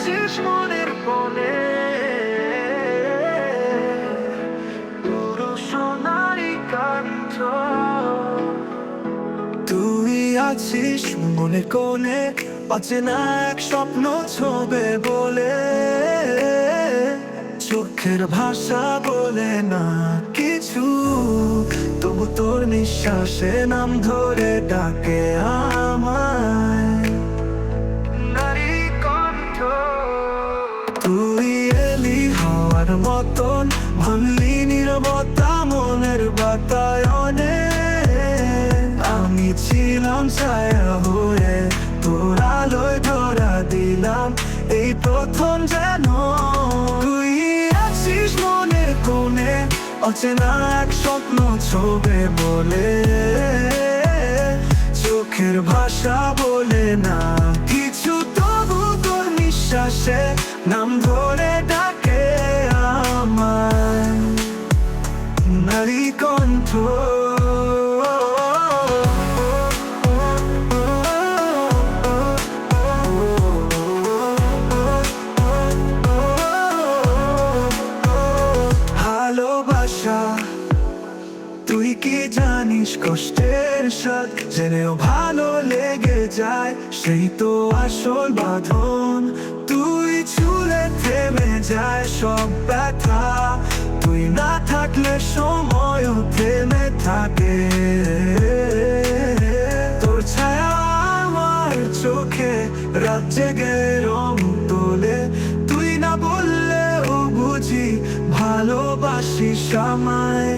আছিস মনের কোণে তুই আছিস মনে কোণে, পাচ্ছে না এক স্বপ্ন ছবে বলে। চোখের ভাষা বলে না কিছু, তবু তোর নিঃশ্বাসে নাম ধরে ডাকে আমায় মতন, ভাঙলি নিরবতা মনের বাতায়নে। আমি ছিলাম ছায়া হয়ে, তোর আলোয় ধরা দিলাম এই প্রথম যেন। তুই আছিস মনের কোণে, অচেনা এক স্বপ্ন ছবে বলে। চোখের ভাষা বলে না, কিছু তবু তোর নিঃশ্বাসে নাম ধরে কি জানিস কষ্টের স্বাদ জেনেও ভালো লেগে যায়, সেই তো আসল বাঁধন। তুই ছুলে থেমে যায় সব ব্যথা। তুই না থাকলে সময়ও থেমে থাকে। তোর ছায়া আমার চোখে রাত জেগে রং তোলে। তুই না বললেও বুঝি ভালোবাসিস আমায়।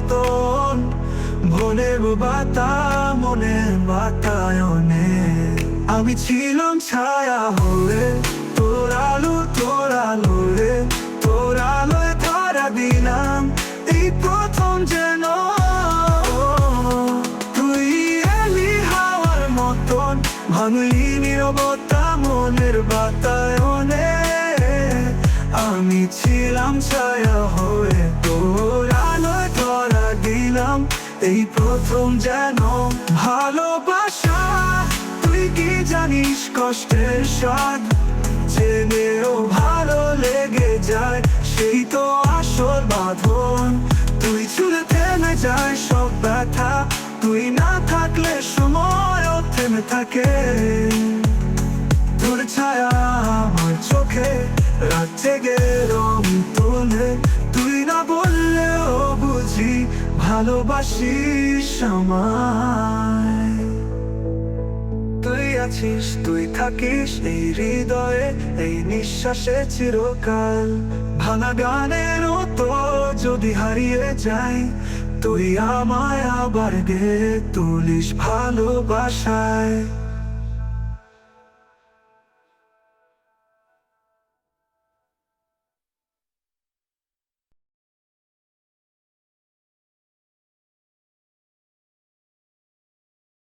নিরবতন ভোলের বাতা, মনের বাতায়নে। আমি ছিলাম ছায়া হয়ে তোর আলো তোর আলো রে, তোর আলোয় ধরা দিলাম এই প্রথম যেন। তুই এলি হাওয়ার মতন, ভাঙলি নিরবতা মনের বাতায়নে। আমি ছিলাম ছায়া হয়ে তোর প্রথম যেন ভালোবাসা। তুই কি জানিস কষ্টের স্বাদ? জেনেও ভালো লেগে যায়, সেই তো আসল বাঁধন। তুই ছুলে থেমে যায় সব ব্যথা, তুই না থাকলে সময়ও থেমে থাকে। তোর ছায়া আমার চোখে, রাত জেগে রং তোলে। তুই না বুঝি ভালোবাসিস তুই আছিস, তুই থাকিস এই হৃদয়ে, এই নিঃশ্বাসে চিরকাল। ভাঙা গানের তো যদি হারিয়ে যাই, তুই আমায় আবার গে তুলিস ভালোবাসায়।